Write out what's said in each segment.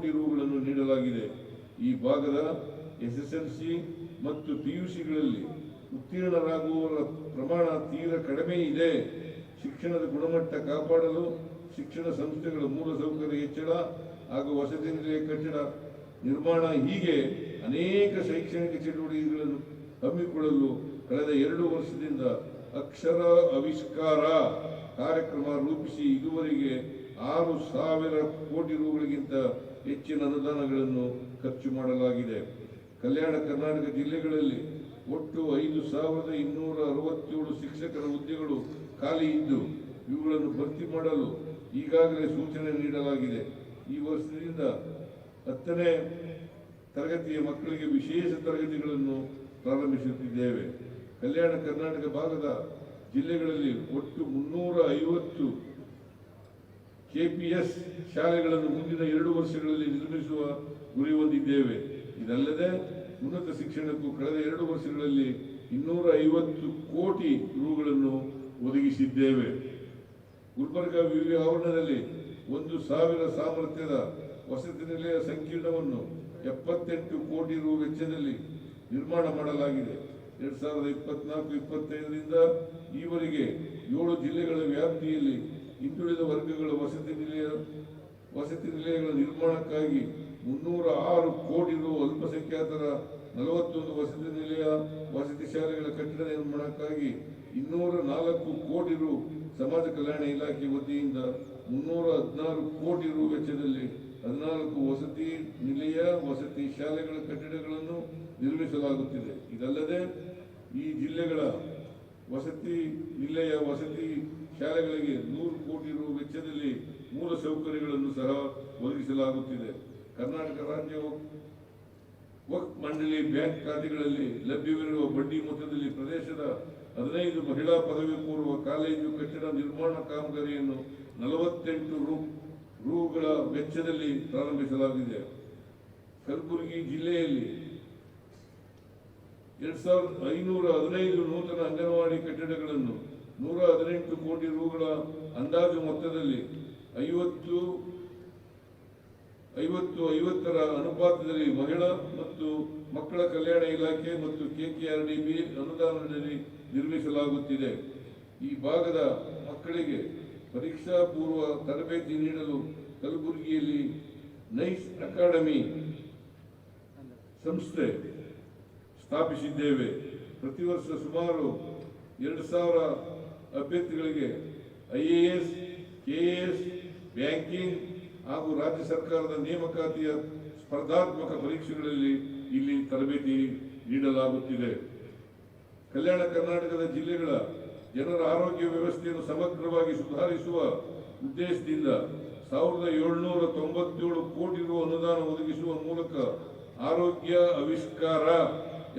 ಕೋಟಿ ರೂಗಳನ್ನು ನೀಡಲಾಗಿದೆ. ಈ ಭಾಗದ ಎಸ್ಎಸ್ಎಲ್ಸಿ ಮತ್ತು ಪಿಯುಸಿಗಳಲ್ಲಿ ಉತ್ತೀರ್ಣರಾಗುವವರ ಪ್ರಮಾಣ ತೀರ ಕಡಿಮೆ ಇದೆ. ಶಿಕ್ಷಣದ ಗುಣಮಟ್ಟ ಕಾಪಾಡಲು ಶಿಕ್ಷಣ ಸಂಸ್ಥೆಗಳ ಮೂಲಸೌಕರ್ಯ ಹೆಚ್ಚಳ ಹಾಗೂ ವಸತಿ ನಿಲಯ ಕಟ್ಟಡ ನಿರ್ಮಾಣ ಹೀಗೆ ಅನೇಕ ಶೈಕ್ಷಣಿಕ ಚಟುವಟಿಕೆಗಳನ್ನು ಹಮ್ಮಿಕೊಳ್ಳಲು ಕಳೆದ ಎರಡು ವರ್ಷದಿಂದ ಅಕ್ಷರ ಆವಿಷ್ಕಾರ ಕಾರ್ಯಕ್ರಮ ರೂಪಿಸಿ ಇದುವರೆಗೆ ಆರು ಸಾವಿರ ಕೋಟಿ ರುಗಳಿಗಿಂತ ಹೆಚ್ಚಿನ ಅನುದಾನಗಳನ್ನು ಖರ್ಚು ಮಾಡಲಾಗಿದೆ. ಕಲ್ಯಾಣ ಕರ್ನಾಟಕ ಜಿಲ್ಲೆಗಳಲ್ಲಿ ಒಟ್ಟು ಐದು ಸಾವಿರದ ಇನ್ನೂರ ಅರವತ್ತೇಳು ಶಿಕ್ಷಕರ ಹುದ್ದೆಗಳು ಖಾಲಿ ಇದ್ದು, ಇವುಗಳನ್ನು ಭರ್ತಿ ಮಾಡಲು ಈಗಾಗಲೇ ಸೂಚನೆ ನೀಡಲಾಗಿದೆ. ಈ ವರ್ಷದಿಂದ ಹತ್ತನೇ ತರಗತಿಯ ಮಕ್ಕಳಿಗೆ ವಿಶೇಷ ತರಗತಿಗಳನ್ನು ಪ್ರಾರಂಭಿಸುತ್ತಿದ್ದೇವೆ. ಕಲ್ಯಾಣ ಕರ್ನಾಟಕ ಭಾಗದ ಜಿಲ್ಲೆಗಳಲ್ಲಿ ಒಟ್ಟು ಮುನ್ನೂರ ಐವತ್ತು ಕೆಪಿಎಸ್ ಶಾಲೆಗಳನ್ನು ಮುಂದಿನ ಎರಡು ವರ್ಷಗಳಲ್ಲಿ ನಿರ್ಮಿಸುವ ಗುರಿ ಹೊಂದಿದ್ದೇವೆ. ಇದಲ್ಲದೆ ಉನ್ನತ ಶಿಕ್ಷಣಕ್ಕೂ ಕಳೆದ ಎರಡು ವರ್ಷಗಳಲ್ಲಿ ಇನ್ನೂರ ಐವತ್ತು ಕೋಟಿ ರುಗಳನ್ನು ಒದಗಿಸಿದ್ದೇವೆ. ಗುಲ್ಬರ್ಗ ವಿವಿ ಆವರಣದಲ್ಲಿ ಒಂದು ಸಾವಿರ ಸಾಮರ್ಥ್ಯದ ವಸತಿ ನಿಲಯ ಸಂಕೀರ್ಣವನ್ನು ಎಪ್ಪತ್ತೆಂಟು ಕೋಟಿ ರು ವೆಚ್ಚದಲ್ಲಿ ನಿರ್ಮಾಣ ಮಾಡಲಾಗಿದೆ. ಎರಡ್ ಸಾವಿರದ ಇಪ್ಪತ್ನಾಲ್ಕು, ಇಪ್ಪತ್ತೈದರಿಂದ ಈವರೆಗೆ ಏಳು ಜಿಲ್ಲೆಗಳ ವ್ಯಾಪ್ತಿಯಲ್ಲಿ ಹಿಂದುಳಿದ ವರ್ಗಗಳ ವಸತಿ ನಿಲಯ, ವಸತಿ ನಿಲಯಗಳ ನಿರ್ಮಾಣಕ್ಕಾಗಿ ಮುನ್ನೂರ ಆರು ಕೋಟಿ ರು ಅಲ್ಪಸಂಖ್ಯಾತರ ನಲವತ್ತೊಂದು ವಸತಿ ನಿಲಯ, ವಸತಿ ಶಾಲೆಗಳ ಕಟ್ಟಡ ನಿರ್ಮಾಣಕ್ಕಾಗಿ ಇನ್ನೂರ ನಾಲ್ಕು ಕೋಟಿ ರು ಸಮಾಜ ಕಲ್ಯಾಣ ಇಲಾಖೆ ವತಿಯಿಂದ ಮುನ್ನೂರ ಹದಿನಾರು ಕೋಟಿ ರು ವೆಚ್ಚದಲ್ಲಿ ಹದಿನಾಲ್ಕು ವಸತಿ ನಿಲಯ, ವಸತಿ ಶಾಲೆಗಳ ಕಟ್ಟಡಗಳನ್ನು ನಿರ್ಮಿಸಲಾಗುತ್ತಿದೆ. ಇದಲ್ಲದೆ ಈ ಜಿಲ್ಲೆಗಳ ವಸತಿ ನಿಲಯ, ವಸತಿ ಶಾಲೆಗಳಿಗೆ ನೂರು ಕೋಟಿ ರು ವೆಚ್ಚದಲ್ಲಿ ಮೂಲ ಸೌಕರ್ಯಗಳನ್ನು ಸಹ ಒದಗಿಸಲಾಗುತ್ತಿದೆ. ಕರ್ನಾಟಕ ರಾಜ್ಯ ವಕ್- ವಕ್ಫ್ ಮಂಡಳಿ ಬ್ಯಾಂಕ್ ಖಾತೆಗಳಲ್ಲಿ ಲಭ್ಯವಿರುವ ಬಡ್ಡಿ ಮೊತ್ತದಲ್ಲಿ ಪ್ರದೇಶದ ಹದಿನೈದು ಮಹಿಳಾ ಪದವಿ ಪೂರ್ವ ಕಾಲೇಜು ಕಟ್ಟಡ ನಿರ್ಮಾಣ ಕಾಮಗಾರಿಯನ್ನು ನಲವತ್ತೆಂಟು ರು, ರುಗಳ ವೆಚ್ಚದಲ್ಲಿ ಪ್ರಾರಂಭಿಸಲಾಗಿದೆ. ಕಲಬುರಗಿ ಜಿಲ್ಲೆಯಲ್ಲಿ ಎರಡ್ ಸಾವಿರದ ಐನೂರ ಹದಿನೈದು ನೂತನ ಅಂಗನವಾಡಿ ಕಟ್ಟಡಗಳನ್ನು ನೂರ ಹದಿನೆಂಟು ಕೋಟಿ ರೂಗಳ ಅಂದಾಜು ಮೊತ್ತದಲ್ಲಿ ಐವತ್ತು ಐವತ್ತು, ಐವತ್ತರ ಅನುಪಾತದಲ್ಲಿ ಮಹಿಳಾ ಮತ್ತು ಮಕ್ಕಳ ಕಲ್ಯಾಣ ಇಲಾಖೆ ಮತ್ತು ಕೆಕೆಆರ್ಡಿಬಿ ಅನುದಾನದಲ್ಲಿ ನಿರ್ಮಿಸಲಾಗುತ್ತಿದೆ. ಈ ಭಾಗದ ಮಕ್ಕಳಿಗೆ ಪರೀಕ್ಷಾ ಪೂರ್ವ ತರಬೇತಿ ನೀಡಲು ಕಲಬುರಗಿಯಲ್ಲಿ ನೈಸ್ ಅಕಾಡೆಮಿ ಸಂಸ್ಥೆ ಸ್ಥಾಪಿಸಿದ್ದೇವೆ. ಪ್ರತಿ ವರ್ಷ ಸುಮಾರು ಎರಡು ಸಾವಿರ ಅಭ್ಯರ್ಥಿಗಳಿಗೆ I A S, K S, banking ಹಾಗೂ ರಾಜ್ಯ ಸರ್ಕಾರದ ನೇಮಕಾತಿಯ ಸ್ಪರ್ಧಾತ್ಮಕ ಪರೀಕ್ಷೆಗಳಲ್ಲಿ ಇಲ್ಲಿ ತರಬೇತಿ ನೀಡಲಾಗುತ್ತಿದೆ. ಕಲ್ಯಾಣ ಕರ್ನಾಟಕದ ಜಿಲ್ಲೆಗಳ ಜನರ ಆರೋಗ್ಯ ವ್ಯವಸ್ಥೆಯನ್ನು ಸಮಗ್ರವಾಗಿ ಸುಧಾರಿಸುವ ಉದ್ದೇಶದಿಂದ ಸಾವಿರದ ಏಳುನೂರ ತೊಂಬತ್ತೇಳು ಕೋಟಿ ರು ಅನುದಾನ ಒದಗಿಸುವ ಮೂಲಕ ಆರೋಗ್ಯ ಆವಿಷ್ಕಾರ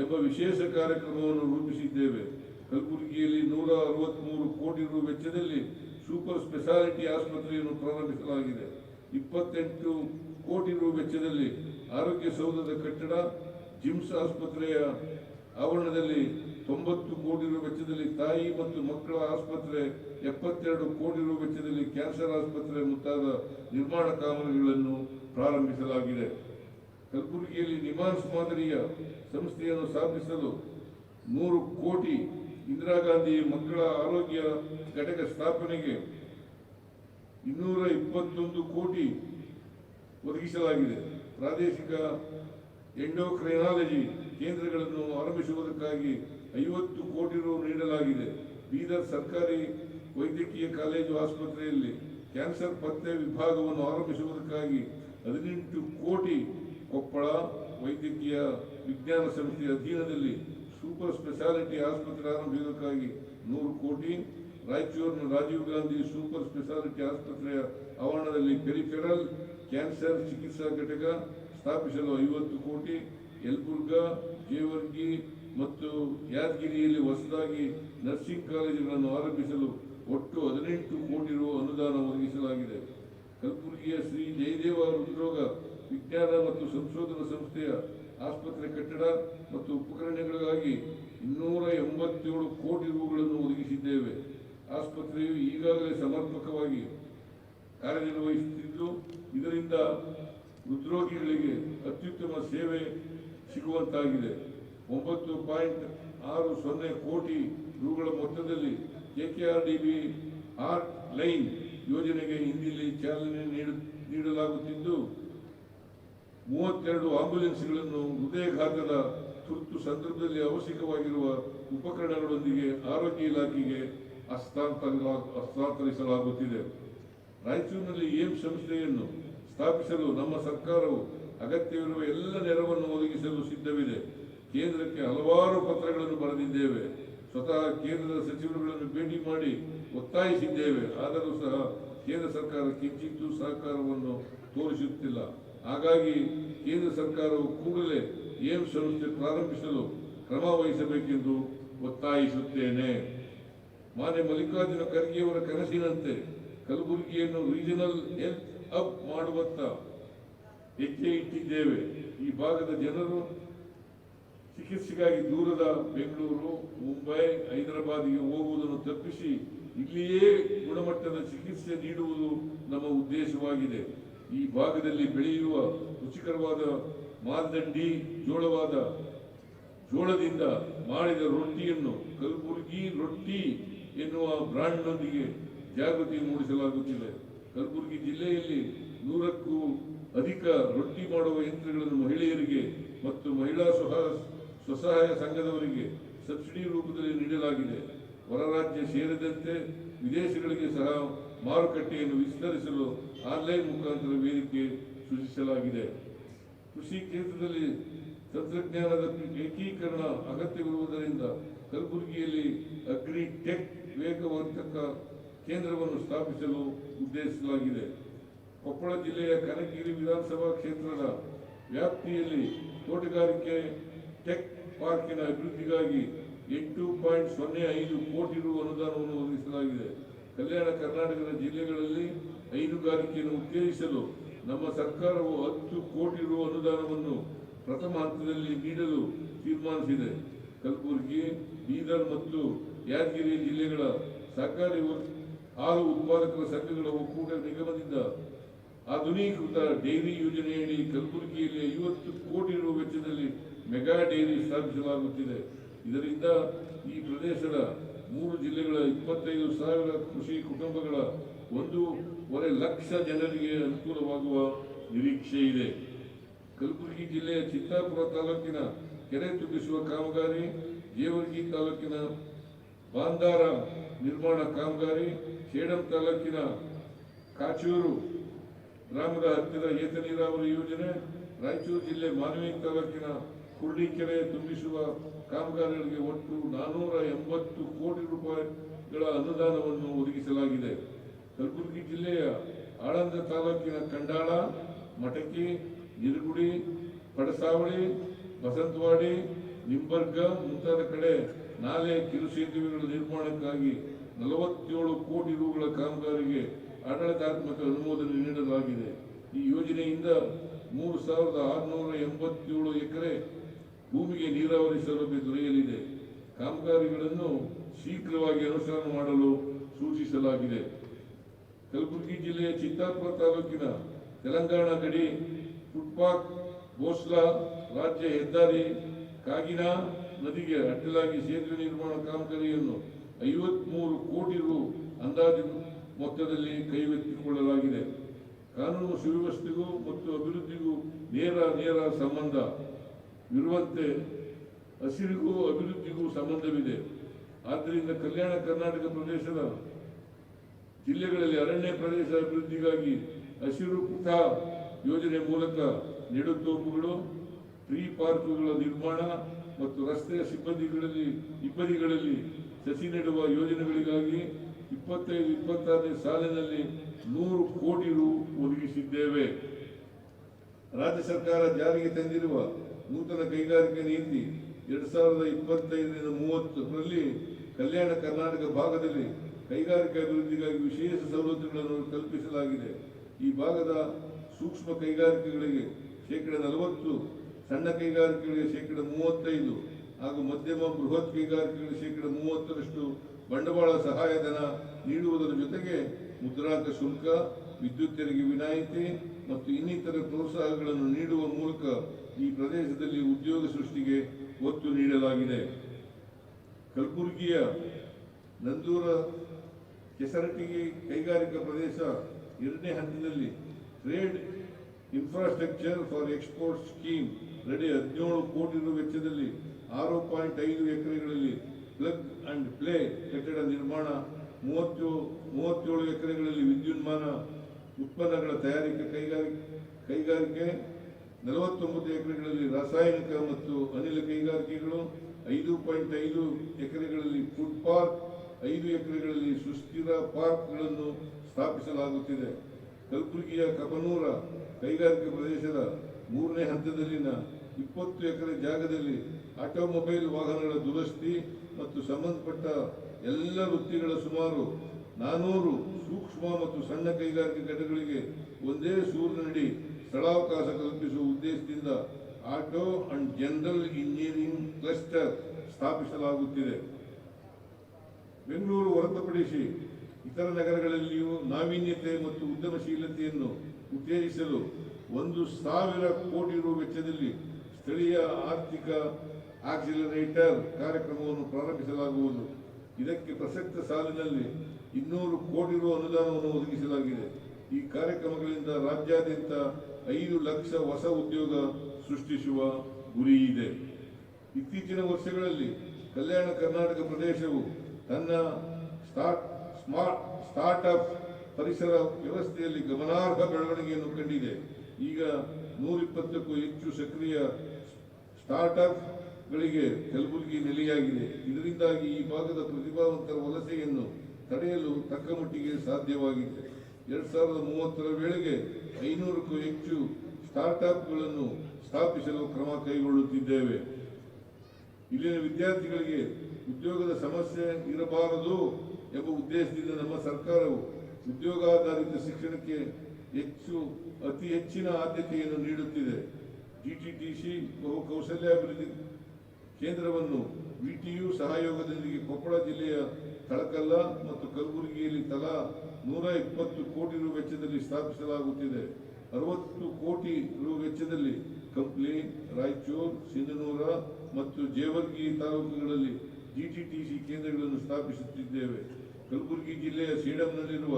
ಎಂಬ ವಿಶೇಷ ಕಾರ್ಯಕ್ರಮವನ್ನು ರೂಪಿಸಿದ್ದೇವೆ. ಕಲಬುರಗಿಯಲ್ಲಿ ನೂರ ಅರವತ್ಮೂರು ಕೋಟಿ ರು ವೆಚ್ಚದಲ್ಲಿ ಸೂಪರ್ ಸ್ಪೆಷಾಲಿಟಿ ಆಸ್ಪತ್ರೆಯನ್ನು ಪ್ರಾರಂಭಿಸಲಾಗಿದೆ. ಇಪ್ಪತ್ತೆಂಟು ಕೋಟಿ ರು ವೆಚ್ಚದಲ್ಲಿ ಆರೋಗ್ಯ ಸೌಧದ ಕಟ್ಟಡ, ಜಿಮ್ಸ್ ಆಸ್ಪತ್ರೆಯ ಆವರಣದಲ್ಲಿ ತೊಂಬತ್ತು ಕೋಟಿ ರು ವೆಚ್ಚದಲ್ಲಿ ತಾಯಿ ಮತ್ತು ಮಕ್ಕಳ ಆಸ್ಪತ್ರೆ, ಎಪ್ಪತ್ತೆರಡು ಕೋಟಿ ರು ವೆಚ್ಚದಲ್ಲಿ ಕ್ಯಾನ್ಸರ್ ಆಸ್ಪತ್ರೆ ಮುಂತಾದ ನಿರ್ಮಾಣ ಕಾಮಗಾರಿಗಳನ್ನು ಪ್ರಾರಂಭಿಸಲಾಗಿದೆ. ಕಲಬುರಗಿಯಲ್ಲಿ ನಿಮಾನ್ಸ್ ಮಾದರಿಯ ಸಂಸ್ಥೆಯನ್ನು ಸ್ಥಾಪಿಸಲು ಮೂರು ಕೋಟಿ ಇಂದಿರಾ ಗಾಂಧಿ ಮಕ್ಕಳ ಆರೋಗ್ಯ ಘಟಕ ಸ್ಥಾಪನೆಗೆ ಇನ್ನೂರ ಇಪ್ಪತ್ತೊಂದು ಕೋಟಿ ಒದಗಿಸಲಾಗಿದೆ. ಪ್ರಾದೇಶಿಕ ಎಂಡೋಕ್ರೈನಾಲಜಿ ಕೇಂದ್ರಗಳನ್ನು ಆರಂಭಿಸುವುದಕ್ಕಾಗಿ ಐವತ್ತು ಕೋಟಿ ರು ನೀಡಲಾಗಿದೆ. ಬೀದರ್ ಸರ್ಕಾರಿ ವೈದ್ಯಕೀಯ ಕಾಲೇಜು ಆಸ್ಪತ್ರೆಯಲ್ಲಿ ಕ್ಯಾನ್ಸರ್ ಪತ್ತೆ ವಿಭಾಗವನ್ನು ಆರಂಭಿಸುವುದಕ್ಕಾಗಿ ಹದಿನೆಂಟು ಕೋಟಿ ಕೊಪ್ಪಳ ವೈದ್ಯಕೀಯ ವಿಜ್ಞಾನ ಸಮಿತಿ ಅಧೀನದಲ್ಲಿ ಸೂಪರ್ ಸ್ಪೆಷಾಲಿಟಿ ಆಸ್ಪತ್ರೆ ಆರಂಭಿಸುವುದಕ್ಕಾಗಿ ನೂರು ಕೋಟಿ. ರಾಯಚೂರಿನ ರಾಜೀವ್ ಗಾಂಧಿ ಸೂಪರ್ ಸ್ಪೆಷಾಲಿಟಿ ಆಸ್ಪತ್ರೆಯ ಆವರಣದಲ್ಲಿ ಪೆರಿಫೆರಲ್ ಕ್ಯಾನ್ಸರ್ ಚಿಕಿತ್ಸಾ ಘಟಕ ಸ್ಥಾಪಿಸಲು ಐವತ್ತು ಕೋಟಿ. ಯಲ್ಬುರ್ಗಾ, ಜೇವರ್ಗಿ ಮತ್ತು ಯಾದಗಿರಿಯಲ್ಲಿ ಹೊಸದಾಗಿ ನರ್ಸಿಂಗ್ ಕಾಲೇಜುಗಳನ್ನು ಆರಂಭಿಸಲು ಒಟ್ಟು ಹದಿನೆಂಟು ಕೋಟಿ ರು ಅನುದಾನ ಒದಗಿಸಲಾಗಿದೆ. ಕಲಬುರಗಿಯ ಶ್ರೀ ಜಯದೇವ ಹೃದ್ರೋಗ ವಿಜ್ಞಾನ ಮತ್ತು ಸಂಶೋಧನಾ ಸಂಸ್ಥೆಯ ಆಸ್ಪತ್ರೆ ಕಟ್ಟಡ ಮತ್ತು ಎಂಬತ್ತೇಳು ಕೋಟಿ ರೂಗಳನ್ನು ಒದಗಿಸಿದ್ದೇವೆ. ಆಸ್ಪತ್ರೆಯು ಈಗಾಗಲೇ ಸಮರ್ಪಕವಾಗಿ ಕಾರ್ಯನಿರ್ವಹಿಸುತ್ತಿದ್ದು, ಇದರಿಂದ ಹೃದ್ರೋಗಿಗಳಿಗೆ ಅತ್ಯುತ್ತಮ ಸೇವೆ ಸಿಗುವಂತಾಗಿದೆ. ಒಂಬತ್ತು ಪಾಯಿಂಟ್ ಆರು ಸೊನ್ನೆ ಕೋಟಿ ರೂಗಳ ಮೊತ್ತದಲ್ಲಿ ಕೆಕೆಆರ್ಡಿಬಿ ಆರ್ ಲೈನ್ ಯೋಜನೆಗೆ ಇಂದಿಲ್ಲಿ ಚಾಲನೆ ನೀಡು- ನೀಡಲಾಗುತ್ತಿದ್ದು, ಮೂವತ್ತೆರಡು ಆಂಬ್ಯುಲೆನ್ಸ್ಗಳನ್ನು ಹೃದಯಘಾತದ ತುರ್ತು ಸಂದರ್ಭದಲ್ಲಿ ಅವಶ್ಯಕವಾಗಿರುವ ಉಪಕರಣಗಳೊಂದಿಗೆ ಆರೋಗ್ಯ ಇಲಾಖೆಗೆ ಹಸ್ತಾಂತರ- ಹಸ್ತಾಂತರಿಸಲಾಗುತ್ತಿದೆ. ರಾಯಚೂರಿನಲ್ಲಿ ಏಮ್ಸ್ ಸಂಸ್ಥೆಯನ್ನು ಸ್ಥಾಪಿಸಲು ನಮ್ಮ ಸರ್ಕಾರವು ಅಗತ್ಯವಿರುವ ಎಲ್ಲ ನೆರವನ್ನು ಒದಗಿಸಲು ಸಿದ್ಧವಿದೆ. ಕೇಂದ್ರಕ್ಕೆ ಹಲವಾರು ಪತ್ರಗಳನ್ನು ಬರೆದಿದ್ದೇವೆ. ಸ್ವತಃ ಕೇಂದ್ರದ ಸಚಿವರುಗಳನ್ನು ಭೇಟಿ ಮಾಡಿ ಒತ್ತಾಯಿಸಿದ್ದೇವೆ. ಆದರೂ ಸಹ ಕೇಂದ್ರ ಸರ್ಕಾರ ಕಿಂಚಿತ್ತೂ ಸಹಕಾರವನ್ನು ತೋರಿಸುತ್ತಿಲ್ಲ. ಹಾಗಾಗಿ ಕೇಂದ್ರ ಸರ್ಕಾರವು ಕೂಡಲೇ ಏಮ್ಸ್ ಪ್ರಾರಂಭಿಸಲು ಕ್ರಮ ವಹಿಸಬೇಕೆಂದು ಒತ್ತಾಯಿಸುತ್ತೇನೆ. ಮಾನ್ಯ ಮಲ್ಲಿಕಾರ್ಜುನ ಖರ್ಗೆಯವರ ಕನಸಿನಂತೆ ಕಲಬುರಗಿಯನ್ನು ರೀಜನಲ್ ಹೆಲ್ತ್ ಅಪ್ ಮಾಡುವತ್ತ ಹೆಜ್ಜೆ ಇಟ್ಟಿದ್ದೇವೆ. ಈ ಭಾಗದ ಜನರು ಚಿಕಿತ್ಸೆಗಾಗಿ ದೂರದ ಬೆಂಗಳೂರು, ಮುಂಬೈ, ಹೈದರಾಬಾದ್ಗೆ ಹೋಗುವುದನ್ನು ತಪ್ಪಿಸಿ ಇಲ್ಲಿಯೇ ಗುಣಮಟ್ಟದ ಚಿಕಿತ್ಸೆ ನೀಡುವುದು ನಮ್ಮ ಉದ್ದೇಶವಾಗಿದೆ. ಈ ಭಾಗದಲ್ಲಿ ಬೆಳೆಯುವ ರುಚಿಕರವಾದ ಮಾಲ್ದಂಡಿ ಜೋಳವಾದ ಜೋಳದಿಂದ ಮಾಡಿದ ರೊಟ್ಟಿಯನ್ನು ಕಲಬುರಗಿ ರೊಟ್ಟಿ ಎನ್ನುವ ಬ್ರಾಂಡ್ನೊಂದಿಗೆ ಜಾಗೃತಿ ಮೂಡಿಸಲಾಗುತ್ತಿದೆ. ಕಲಬುರಗಿ ಜಿಲ್ಲೆಯಲ್ಲಿ ನೂರಕ್ಕೂ ಅಧಿಕ ರೊಟ್ಟಿ ಮಾಡುವ ಯಂತ್ರಗಳನ್ನು ಮಹಿಳೆಯರಿಗೆ ಮತ್ತು ಮಹಿಳಾ ಸ್ವಸಹಾಯ ಸಂಘದವರಿಗೆ ಸಬ್ಸಿಡಿ ರೂಪದಲ್ಲಿ ನೀಡಲಾಗಿದೆ. ಹೊರ ರಾಜ್ಯ ಸೇರಿದಂತೆ ವಿದೇಶಗಳಿಗೆ ಸಹ ಮಾರುಕಟ್ಟೆಯನ್ನು ವಿಸ್ತರಿಸಲು ಆನ್ಲೈನ್ ಮುಖಾಂತರ ವೇದಿಕೆ ಸೃಜಿಸಲಾಗಿದೆ ಕೃಷಿ ಕ್ಷೇತ್ರದಲ್ಲಿ ತಂತ್ರಜ್ಞಾನದ ಏಕೀಕರಣ ಅಗತ್ಯವಿರುವುದರಿಂದ ಕಲಬುರಗಿಯಲ್ಲಿ ಅಗ್ರಿ ಟೆಕ್ ವೇಗವರ್ಧಕ ಕೇಂದ್ರವನ್ನು ಸ್ಥಾಪಿಸಲು ಉದ್ದೇಶಿಸಲಾಗಿದೆ ಕೊಪ್ಪಳ ಜಿಲ್ಲೆಯ ಕನಕಗಿರಿ ವಿಧಾನಸಭಾ ಕ್ಷೇತ್ರದ ವ್ಯಾಪ್ತಿಯಲ್ಲಿ ತೋಟಗಾರಿಕೆ ಟೆಕ್ ಪಾರ್ಕಿನ ಅಭಿವೃದ್ಧಿಗಾಗಿ ಎಂಟು ಪಾಯಿಂಟ್ ಸೊನ್ನೆ ಐದು ಕೋಟಿ ರು ಅನುದಾನವನ್ನು ಒದಗಿಸಲಾಗಿದೆ. ಕಲ್ಯಾಣ ಕರ್ನಾಟಕದ ಜಿಲ್ಲೆಗಳಲ್ಲಿ ಹೈನುಗಾರಿಕೆಯನ್ನು ಉತ್ತೇಜಿಸಲು ನಮ್ಮ ಸರ್ಕಾರವು ಹತ್ತು ಕೋಟಿ ರು ಅನುದಾನವನ್ನು ಪ್ರಥಮ ಹಂತದಲ್ಲಿ ನೀಡಲು ತೀರ್ಮಾನಿಸಿದೆ. ಕಲಬುರಗಿ, ಬೀದರ್ ಮತ್ತು ಯಾದಗಿರಿ ಜಿಲ್ಲೆಗಳ ಸಹಕಾರಿ ಹಾಲು ಉತ್ಪಾದಕರ ಸಂಘಗಳ ಒಕ್ಕೂಟ ನಿಗಮದಿಂದ ಆಧುನೀಕೃತ ಡೈರಿ ಯೋಜನೆಯಡಿ ಕಲಬುರಗಿಯಲ್ಲಿ ಐವತ್ತು ಕೋಟಿ ರು ವೆಚ್ಚದಲ್ಲಿ ಮೆಗಾ ಡೈರಿ ಸ್ಥಾಪಿಸಲಾಗುತ್ತಿದೆ. ಇದರಿಂದ ಈ ಪ್ರದೇಶದ ಮೂರು ಜಿಲ್ಲೆಗಳ ಇಪ್ಪತ್ತೈದು ಸಾವಿರ ಕೃಷಿ ಕುಟುಂಬಗಳ ಒಂದೂವರೆ ಲಕ್ಷ ಜನರಿಗೆ ಅನುಕೂಲವಾಗುವ ನಿರೀಕ್ಷೆ ಇದೆ. ಕಲಬುರಗಿ ಜಿಲ್ಲೆಯ ಚಿತ್ತಾಪುರ ತಾಲೂಕಿನ ಕೆರೆ ತುಂಬಿಸುವ ಕಾಮಗಾರಿ, ಜೇವರ್ಗಿ ತಾಲೂಕಿನ ಬಾಂದಾರ ನಿರ್ಮಾಣ ಕಾಮಗಾರಿ, ಸೇಡಂ ತಾಲೂಕಿನ ಕಾಚೂರು ಗ್ರಾಮದ ಹತ್ತಿರ ಏತ ನೀರಾವರಿ ಯೋಜನೆ, ರಾಯಚೂರು ಜಿಲ್ಲೆ ಮಾನವಿ ತಾಲೂಕಿನ ಕುರುಡಿ ಕೆರೆ ತುಂಬಿಸುವ ಕಾಮಗಾರಿಗಳಿಗೆ ಒಟ್ಟು ನಾನೂರ ಎಂಬತ್ತು ಕೋಟಿ ರೂಪಾಯಿಗಳ ಅನುದಾನವನ್ನು ಒದಗಿಸಲಾಗಿದೆ. ಕಲಬುರಗಿ ಜಿಲ್ಲೆಯ ಆಳಂದ ತಾಲೂಕಿನ ಕಂಡಾಳ, ಮಟಕಿ ನಿರ್ಗುಡಿ ಪಡಸಾವಳಿ, ಬಸಂತವಾಡಿ, ನಿಂಬರ್ಗ ಮುಂತಾದ ಕಡೆ ನಾಲೆ ಕಿರು ಸೇತುವೆಗಳ ನಿರ್ಮಾಣಕ್ಕಾಗಿ ನಲವತ್ತೇಳು ಕೋಟಿ ರೂಗಳ ಕಾಮಗಾರಿಗೆ ಆಡಳಿತಾತ್ಮಕ ಅನುಮೋದನೆ ನೀಡಲಾಗಿದೆ. ಈ ಯೋಜನೆಯಿಂದ ಮೂರು ಸಾವಿರದ ಆರುನೂರ ಎಂಬತ್ತೇಳು ಎಕರೆ ಭೂಮಿಗೆ ನೀರಾವರಿ ಸೌಲಭ್ಯ ದೊರೆಯಲಿದೆ. ಕಾಮಗಾರಿಗಳನ್ನು ಶೀಘ್ರವಾಗಿ ಅನುಷ್ಠಾನ ಮಾಡಲು ಸೂಚಿಸಲಾಗಿದೆ. ಕಲಬುರಗಿ ಜಿಲ್ಲೆಯ ಚಿತ್ತಾಪುರ ತಾಲೂಕಿನ ತೆಲಂಗಾಣ ಗಡಿ, ಫುಟ್ಪಾತ್, ಬೋಸ್ಲಾ, ರಾಜ್ಯ ಹೆದ್ದಾರಿ, ಕಾಗಿನಾ ನದಿಗೆ ಅಡ್ಡಲಾಗಿ ಸೇತುವೆ ನಿರ್ಮಾಣ ಕಾಮಗಾರಿಯನ್ನು ಐವತ್ಮೂರು ಕೋಟಿ ರು ಅಂದಾಜು ಮೊತ್ತದಲ್ಲಿ ಕೈಗೆತ್ತಿಕೊಳ್ಳಲಾಗಿದೆ. ಕಾನೂನು ಸುವ್ಯವಸ್ಥೆಗೂ ಮತ್ತು ಅಭಿವೃದ್ಧಿಗೂ ನೇರ ನೇರ ಸಂಬಂಧ ಇರುವಂತೆ ಹಸಿರಿಗೂ ಅಭಿವೃದ್ಧಿಗೂ ಸಂಬಂಧವಿದೆ. ಆದ್ದರಿಂದ ಕಲ್ಯಾಣ ಕರ್ನಾಟಕ ಪ್ರದೇಶದ ಜಿಲ್ಲೆಗಳಲ್ಲಿ ಅರಣ್ಯ ಪ್ರದೇಶ ಅಭಿವೃದ್ಧಿಗಾಗಿ ಹಸಿರು ಪುಟ ಯೋಜನೆ ಮೂಲಕ ನೆಡುತೋಪುಗಳು ಟ್ರೀ ಪಾರ್ಕ್ಗಳ ನಿರ್ಮಾಣ ಮತ್ತು ರಸ್ತೆಯ ಸಿಬ್ಬಂದಿಗಳಲ್ಲಿ ಇಬ್ಬರಿಗಳಲ್ಲಿ ಸಸಿ ನೆಡುವ ಯೋಜನೆಗಳಿಗಾಗಿ ಇಪ್ಪತ್ತೈದು, ಇಪ್ಪತ್ತಾರನೇ ಸಾಲಿನಲ್ಲಿ ನೂರು ಕೋಟಿ ರು ಒದಗಿಸಿದ್ದೇವೆ. ರಾಜ್ಯ ಸರ್ಕಾರ ಜಾರಿಗೆ ತಂದಿರುವ ನೂತನ ಕೈಗಾರಿಕೆ ನೀತಿ ಎರಡ್ ಸಾವಿರದ ಇಪ್ಪತ್ತೈದರಿಂದ ಮೂವತ್ತರಲ್ಲಿ ಕಲ್ಯಾಣ ಕರ್ನಾಟಕ ಭಾಗದಲ್ಲಿ ಕೈಗಾರಿಕಾ ಅಭಿವೃದ್ಧಿಗಾಗಿ ವಿಶೇಷ ಸವಲತ್ತುಗಳನ್ನು ಕಲ್ಪಿಸಲಾಗಿದೆ. ಈ ಭಾಗದ ಸೂಕ್ಷ್ಮ ಕೈಗಾರಿಕೆಗಳಿಗೆ ಶೇಕಡ ನಲವತ್ತು, ಸಣ್ಣ ಕೈಗಾರಿಕೆಗಳಿಗೆ ಶೇಕಡ ಮೂವತ್ತೈದು ಹಾಗೂ ಮಧ್ಯಮ ಬೃಹತ್ ಕೈಗಾರಿಕೆಗಳಿಗೆ ಶೇಕಡ ಮೂವತ್ತರಷ್ಟು ಬಂಡವಾಳ ಸಹಾಯಧನ ನೀಡುವುದರ ಜೊತೆಗೆ ಮುದ್ರಾಂಕ ಶುಲ್ಕ, ವಿದ್ಯುತ್ ತೆರಿಗೆ ವಿನಾಯಿತಿ ಮತ್ತು ಇನ್ನಿತರ ಪ್ರೋತ್ಸಾಹಗಳನ್ನು ನೀಡುವ ಮೂಲಕ ಈ ಪ್ರದೇಶದಲ್ಲಿ ಉದ್ಯೋಗ ಸೃಷ್ಟಿಗೆ ಒತ್ತು ನೀಡಲಾಗಿದೆ. ಕಲಬುರಗಿಯ ನಂದೂರ ಕೆಸರಟಿಗೆ ಕೈಗಾರಿಕಾ ಪ್ರದೇಶ ಎರಡನೇ ಹಂತದಲ್ಲಿ trade infrastructure for export scheme ready ಹದಿನೇಳು ಕೋಟಿ ರೂಪಾಯಿ ವೆಚ್ಚದಲ್ಲಿ ಆರು ಪಾಯಿಂಟ್ ಐದು ಎಕರೆಗಳಲ್ಲಿ ಪ್ಲಗ್ ಅಂಡ್ ಪ್ಲೇ ಕಟ್ಟಡ ನಿರ್ಮಾಣ, ಮೂವತ್ತು, ಮೂವತ್ತೇಳು ಎಕರೆಗಳಲ್ಲಿ ವಿದ್ಯುನ್ಮಾನ, ಉತ್ಪನ್ನಗಳ ತಯಾರಿಕೆ ಕೈಗಾರಿಕೆ ಕೈಗಾರಿಕೆ, ನಲವತ್ತೊಂಬತ್ತು ಎಕರೆಗಳಲ್ಲಿ ರಾಸಾಯನಿಕ ಮತ್ತು ಅನಿಲ ಕೈಗಾರಿಕೆಗಳು, ಐದು ಪಾಯಿಂಟ್ ಐದು ಎಕರೆಗಳಲ್ಲಿ ಫುಡ್ ಪಾರ್ಕ್ ಐದು ಎಕರೆಗಳಲ್ಲಿ ಸುಸ್ಥಿರ ಪಾರ್ಕ್ಗಳನ್ನು ಸ್ಥಾಪಿಸಲಾಗುತ್ತಿದೆ. ಕಲಬುರಗಿಯ ಕಪನೂರ ಕೈಗಾರಿಕಾ ಪ್ರದೇಶದ ಮೂರನೇ ಹಂತದಲ್ಲಿನ ಇಪ್ಪತ್ತು ಎಕರೆ ಜಾಗದಲ್ಲಿ ಆಟೋಮೊಬೈಲ್ ವಾಹನಗಳ ದುರಸ್ತಿ ಮತ್ತು ಸಂಬಂಧಪಟ್ಟ ಎಲ್ಲ ವೃತ್ತಿಗಳ ಸುಮಾರು ನಾನೂರು ಸೂಕ್ಷ್ಮ ಮತ್ತು ಸಣ್ಣ ಕೈಗಾರಿಕೆ ಘಟಕಗಳಿಗೆ ಒಂದೇ ಸೂರಿನಡಿ ಸ್ಥಳಾವಕಾಶ ಕಲ್ಪಿಸುವ ಉದ್ದೇಶದಿಂದ auto and general engineering cluster ಸ್ಥಾಪಿಸಲಾಗುತ್ತಿದೆ. ಬೆಂಗಳೂರು ಹೊರತುಪಡಿಸಿ ಇತರ ನಗರಗಳಲ್ಲಿಯೂ ನಾವೀನ್ಯತೆ ಮತ್ತು ಉದ್ಯಮಶೀಲತೆಯನ್ನು ಉತ್ತೇಜಿಸಲು ಒಂದು ಸಾವಿರ ಕೋಟಿ ರು ವೆಚ್ಚದಲ್ಲಿ ಸ್ಥಳೀಯ ಆರ್ಥಿಕ ಆಕ್ಸಿಲರೇಟರ್ ಕಾರ್ಯಕ್ರಮವನ್ನು ಪ್ರಾರಂಭಿಸಲಾಗುವುದು. ಇದಕ್ಕೆ ಪ್ರಸಕ್ತ ಸಾಲಿನಲ್ಲಿ ಇನ್ನೂರು ಕೋಟಿ ರು ಅನುದಾನವನ್ನು ಒದಗಿಸಲಾಗಿದೆ. ಈ ಕಾರ್ಯಕ್ರಮಗಳಿಂದ ರಾಜ್ಯಾದ್ಯಂತ ಐದು ಲಕ್ಷ ಹೊಸ ಉದ್ಯೋಗ ಸೃಷ್ಟಿಸುವ ಗುರಿ ಇದೆ ಇತ್ತೀಚಿನ ವರ್ಷಗಳಲ್ಲಿ ಕಲ್ಯಾಣ ಕರ್ನಾಟಕ ಪ್ರದೇಶವು ತನ್ನ ಸ್ಟಾರ್ಟ್ ಸ್ಮಾರ್ಟ್ ಸ್ಟಾರ್ಟ್ಅಪ್ ಪರಿಸರ ವ್ಯವಸ್ಥೆಯಲ್ಲಿ ಗಮನಾರ್ಹ ಬೆಳವಣಿಗೆಯನ್ನು ಕಂಡಿದೆ. ಈಗ ನೂರಿಪ್ಪತ್ತಕ್ಕೂ ಹೆಚ್ಚು ಸಕ್ರಿಯ ಸ್ಟಾರ್ಟ್ಅಪ್ಗಳಿಗೆ ಕಲಬುರಗಿ ನೆಲೆಯಾಗಿದೆ. ಇದರಿಂದಾಗಿ ಈ ಭಾಗದ ಪ್ರತಿಭಾವಂತರ ವಲಸೆಯನ್ನು ತಡೆಯಲು ತಕ್ಕ ಮಟ್ಟಿಗೆ ಸಾಧ್ಯವಾಗಿದೆ. ಎರಡ್ ಸಾವಿರದ ಮೂವತ್ತರ ವೇಳೆಗೆ ಐನೂರಕ್ಕೂ ಹೆಚ್ಚು ಸ್ಟಾರ್ಟ್ಅಪ್ಗಳನ್ನು ಸ್ಥಾಪಿಸಲು ಕ್ರಮ ಕೈಗೊಳ್ಳುತ್ತಿದ್ದೇವೆ. ಇಲ್ಲಿನ ವಿದ್ಯಾರ್ಥಿಗಳಿಗೆ ಉದ್ಯೋಗದ ಸಮಸ್ಯೆ ಇರಬಾರದು ಎಂಬ ಉದ್ದೇಶದಿಂದ ನಮ್ಮ ಸರ್ಕಾರವು ಉದ್ಯೋಗಾಧಾರಿತ ಶಿಕ್ಷಣಕ್ಕೆ ಹೆಚ್ಚು, ಅತಿ ಹೆಚ್ಚಿನ ಆದ್ಯತೆಯನ್ನು ನೀಡುತ್ತಿದೆ. ಜಿಟಿಟಿಸಿ ಬಹು ಕೌಶಲ್ಯಾಭಿವೃದ್ಧಿ ಕೇಂದ್ರವನ್ನು ವಿಟಿಯು ಸಹಯೋಗದೊಂದಿಗೆ ಕೊಪ್ಪಳ ಜಿಲ್ಲೆಯ ತಳಕಲ್ಲ ಮತ್ತು ಕಲಬುರಗಿಯಲ್ಲಿ ತಲಾ ನೂರ ಇಪ್ಪತ್ತು ಕೋಟಿ ರು ವೆಚ್ಚದಲ್ಲಿ ಸ್ಥಾಪಿಸಲಾಗುತ್ತಿದೆ. ಅರವತ್ತು ಕೋಟಿ ರು ವೆಚ್ಚದಲ್ಲಿ ಕಂಪ್ಲಿ, ರಾಯಚೂರು ಸಿಂಧನೂರ ಮತ್ತು ಜೇವರ್ಗಿ ತಾಲೂಕುಗಳಲ್ಲಿ ಜಿಟಿಟಿಸಿ ಕೇಂದ್ರಗಳನ್ನು ಸ್ಥಾಪಿಸುತ್ತಿದ್ದೇವೆ. ಕಲಬುರಗಿ ಜಿಲ್ಲೆಯ ಸೇಡಂನಲ್ಲಿರುವ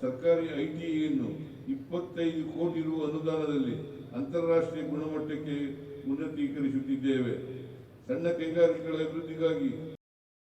ಸರ್ಕಾರಿ ಐಟಿಐಯನ್ನು ಇಪ್ಪತ್ತೈದು ಕೋಟಿ ರು ಅನುದಾನದಲ್ಲಿ ಅಂತಾರಾಷ್ಟ್ರೀಯ ಗುಣಮಟ್ಟಕ್ಕೆ ಉನ್ನತೀಕರಿಸುತ್ತಿದ್ದೇವೆ. ಸಣ್ಣ ಕೈಗಾರಿಕೆಗಳ ಅಭಿವೃದ್ಧಿಗಾಗಿ